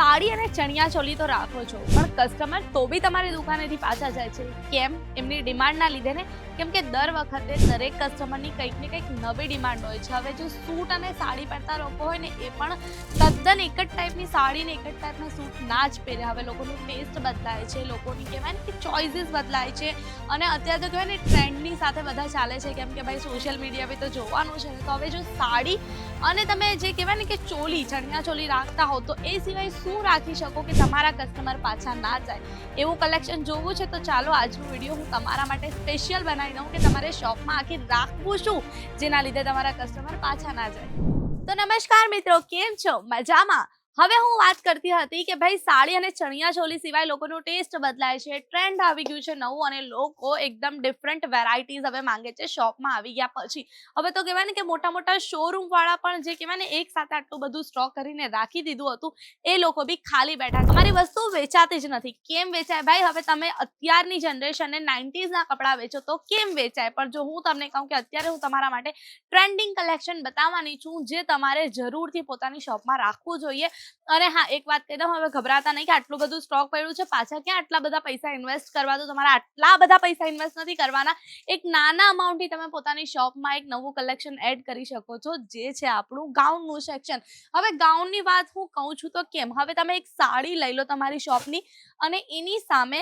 સાડી અને ચણિયા ચોલી તો રાખો છો. પણ કસ્ટમર તો બી તમારી દુકાનેથી પાછા જાય છે. કેમ? એમની ડિમાન્ડના લીધે ને? કેમ કે દર વખતે દરેક કસ્ટમરની કંઈક ને કંઈક નવી ડિમાન્ડ હોય છે. હવે જો સૂટ અને સાડી પહેરતા લોકો હોય ને, એ પણ તદ્દન એક જ ટાઈપની સાડી ને એક જ ટાઈપના સૂટ ના જ પહેરે. હવે લોકોનું ટેસ્ટ બદલાય છે, લોકોની કહેવાય ને કે ચોઇસીસ બદલાય છે. અને અત્યારે તો કહેવાય ને ટ્રેન્ડની સાથે બધા ચાલે છે. કેમ કે ભાઈ સોશિયલ મીડિયા બી તો જોવાનું છે. તો હવે જો સાડી અને તમે જે કહેવાય ને કે ચોલી ચણિયા ચોલી રાખતા હો, તો એ સિવાય શું રાખી શકો કે તમારા કસ્ટમર પાછા ના જાય? એવું કલેક્શન જોવું છે તો ચાલો આજનો વીડિયો હું તમારા માટે સ્પેશિયલ બનાવી દઉં કે તમારે શોપમાં આખી રાખવું શું? જેના લીધે તમારા કસ્ટમર પાછા ના જાય. તો નમસ્કાર મિત્રો, કેમ છો? મજામાં? હવે હું વાત કરતી હતી કે ભાઈ સાડી અને ચણિયા ચોલી સિવાય લોકોનો ટેસ્ટ બદલાય છે ટ્રેન્ડ આવી ગયું છે નવું અને લોકો એકદમ ડિફરન્ટ વેરાયટીઝ હવે માંગે છે શોપમાં આવી ગયા પછી. હવે તો કહેવાય ને કે મોટા મોટા શોરૂમ વાળા પણ જે કહેવાય ને એક સાથે આટલું બધું સ્ટોક કરીને રાખી દીધું હતું, એ લોકો બી ખાલી બેઠા તમારી વસ્તુ વેચાતી જ નથી. કેમ વેચાય? ભાઈ, હવે તમે અત્યારની જનરેશનને નાઇન્ટીઝના કપડાં વેચો તો કેમ વેચાય? પણ જો હું તમને કહું કે અત્યારે હું તમારા માટે ટ્રેન્ડિંગ કલેક્શન બતાવવાની છું, જે તમારે જરૂરથી પોતાની શોપમાં રાખવું જોઈએ. અને હા, એક વાત કહી દઉં હવે ગભરાતા નહીં કે આટલું બધું સ્ટોક પડ્યું છે. પાછા ક્યાં આટલા બધા પૈસા ઇન્વેસ્ટ કરવા? તો તમારે આટલા બધા પૈસા ઇન્વેસ્ટ નથી કરવાના. એક નાના અમાઉન્ટથી તમે પોતાની શોપમાં એક નવું કલેક્શન એડ કરી શકો છો, જે છે આપણું ગાઉનનું સેક્શન હવે ગાઉનની વાત હું કહું છું તો કેમ? હવે તમે એક સાડી લઈ લો તમારી શોપની અને એની સામે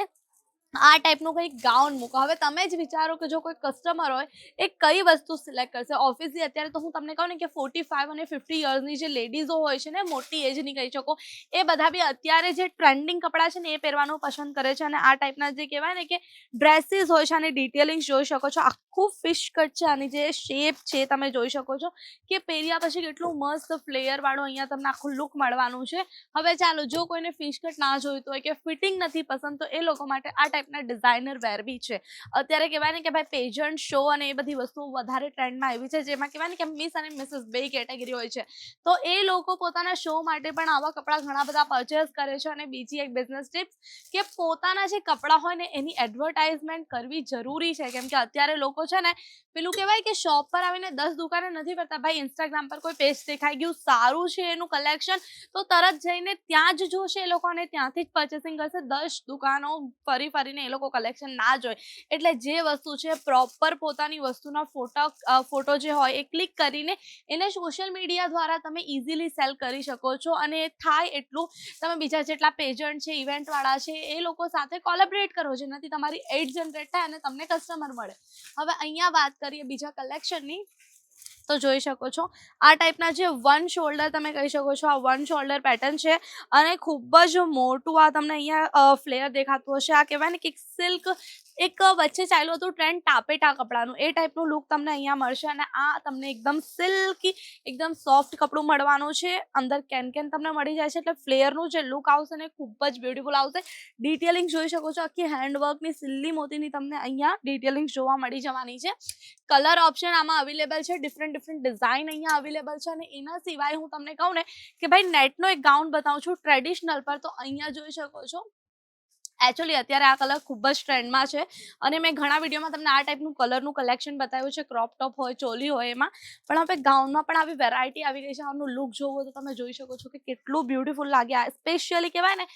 આ ટાઈપનું કંઈક ગાઉન મૂકો. હવે તમે જ વિચારો કે જો કોઈ કસ્ટમર હોય, એ કઈ વસ્તુ સિલેક્ટ કરશે? ઓફિસની અત્યારે તો હું તમને કહું ને કે ફોર્ટી ફાઈવ અને ફિફ્ટી યર્સની જે લેડીઝો હોય છે ને, મોટી એજની કહી શકો, એ બધા બી અત્યારે જે ટ્રેન્ડિંગ કપડાં છે ને, એ પહેરવાનું પસંદ કરે છે. અને આ ટાઈપના જે કહેવાય ને કે ડ્રેસીસ હોય છે અને ડિટેલિંગ જોઈ શકો છો. આખું ફિશ કટ છે, આની જે શેપ છે, તમે જોઈ શકો છો કે પહેર્યા પછી કેટલું મસ્ત ફ્લેયરવાળું અહીંયા તમને આખું લુક મળવાનું છે. હવે ચાલો, જો કોઈને ફિશ કટ ના જોઈતું હોય કે ફિટિંગ નથી પસંદ, તો એ લોકો માટે આ ટાઈપના ડિઝાઇનર વેર બી છે. અત્યારે કહેવાય ને કે ભાઈ પેજન્ટ શો અને એ બધી વસ્તુઓ વધારે ટ્રેન્ડમાં આવી છે, જેમાં કહેવાય ને કે મિસ અને મિસિસ બે કેટેગરી હોય છે. તો એ લોકો પોતાના શો માટે પણ આવા કપડાં ઘણા બધા પરચેસ કરે છે અને બીજી એક બિઝનેસ ટિપ્સ કે પોતાના જે કપડાં હોય ને એની એડવર્ટાઇઝમેન્ટ કરવી જરૂરી છે. કેમ કે અત્યારે લોકો છે ને પેલું કહેવાય કે શોપ પર આવીને દસ દુકાને નથી કરતા ભાઈ ઇન્સ્ટાગ્રામ પર કોઈ પેજ દેખાઈ ગયું, સારું છે એનું કલેક્શન તો તરત જઈને ત્યાં જ જોશે એ લોકોને ત્યાંથી જ પર્ચેસિંગ કરશે. દસ દુકાનો ફરી ફરી ફરીને એ લોકો કલેક્શન ના જોઈ એટલે જે વસ્તુ છે પ્રોપર પોતાની વસ્તુના ફોટા ફોટો જે હોય એ ક્લિક કરીને એને સોશિયલ મીડિયા દ્વારા તમે ઇઝીલી સેલ કરી શકો છો અને થાય એટલું. તમે બીજા જેટલા પેજન્ટ છે ઇવેન્ટવાળા છે, એ લોકો સાથે કોલેબરેટ કરો જેનાથી તમારી એડ જનરેટ થાય અને તમને કસ્ટમર મળે. હવે અહીંયા વાત કરીએ બીજા કલેક્શનની તો જોઈ શકો છો. આ ટાઈપના જે વન શોલ્ડર તમે કહી શકો છો, આ વન શોલ્ડર પેટર્ન છે અને ખૂબ જ મોટું આ તમને અહીંયા ફ્લેયર દેખાતું હશે. આ કહેવાય ને કે સિલ્ક એક વચ્ચે ચાલ્યું હતું ટ્રેન્ડ ટાપેટા કપડાનું. એ ટાઈપનું લુક તમને અહીંયા મળશે અને આ તમને એકદમ સિલ્કી એકદમ સોફ્ટ કપડું મળવાનું છે. અંદર કેન કેન તમને મળી જાય છે એટલે ફ્લેયરનું જે લુક આવશે ને ખૂબ જ બ્યુટીફુલ આવશે. ડિટેલિંગ જોઈ શકો છો, આખી હેન્ડવર્કની સિલ્લી મોતીની તમને અહીંયા ડિટેલિંગ જોવા મળી જવાની છે. કલર ઓપ્શન આમાં અવેલેબલ છે ડિફરન્ટ ડિફરન્ટ ડિઝાઇન અહીંયા અવેલેબલ છે અને એના સિવાય હું તમને કહું ને કે ભાઈ નેટનો એક ગાઉન બતાવું છું ટ્રેડિશનલ પર. તો અહીંયા જોઈ શકો છો. એકચ્યુઅલી અત્યારે આ કલર ખૂબ જ ટ્રેન્ડમાં છે અને મેં ઘણા વિડીયોમાં તમને આ ટાઈપનું કલરનું કલેક્શન બતાવ્યું છે. ક્રોપ ટોપ હોય, ચોલી હોય એમાં. પણ હવે ગાઉનમાં પણ આવી વેરાયટી આવી ગઈ છે. આનું લુક જોવો તો તમે જોઈ શકો છો કે કેટલું બ્યુટીફુલ લાગે. સ્પેશિયલી કહેવાય ને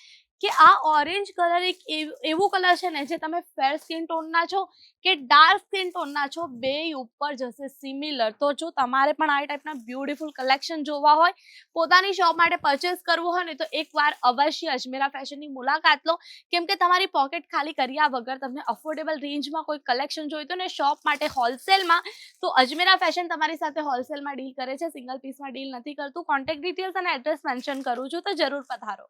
કે આ ઓરેન્જ કલર એક એવું કલર છે ને જે તમે ફેર સ્કિન ટોનના છો કે ડાર્ક સ્કિન ટોનના છો, બે ઉપર જશે સિમિલર તો જો તમારે પણ આ ટાઈપના બ્યુટીફુલ કલેક્શન જોવા હોય, પોતાની શોપ માટે પરચેસ કરવું હોય ને તો એકવાર અવશ્ય અજમેરા ફેશનની મુલાકાત લો. કેમ કે તમારી પોકેટ ખાલી કર્યા વગર તમને અફોર્ડેબલ રેન્જમાં કોઈ કલેક્શન જોઈતું ને શોપ માટે હોલસેલમાં તો અજમેરા ફેશન તમારી સાથે હોલસેલમાં ડીલ કરે છે. સિંગલ પીસમાં ડીલ નથી કરતું. કોન્ટેક્ટ ડિટેલ્સ અને એડ્રેસ મેન્શન કરું છું તો જરૂર પધારો.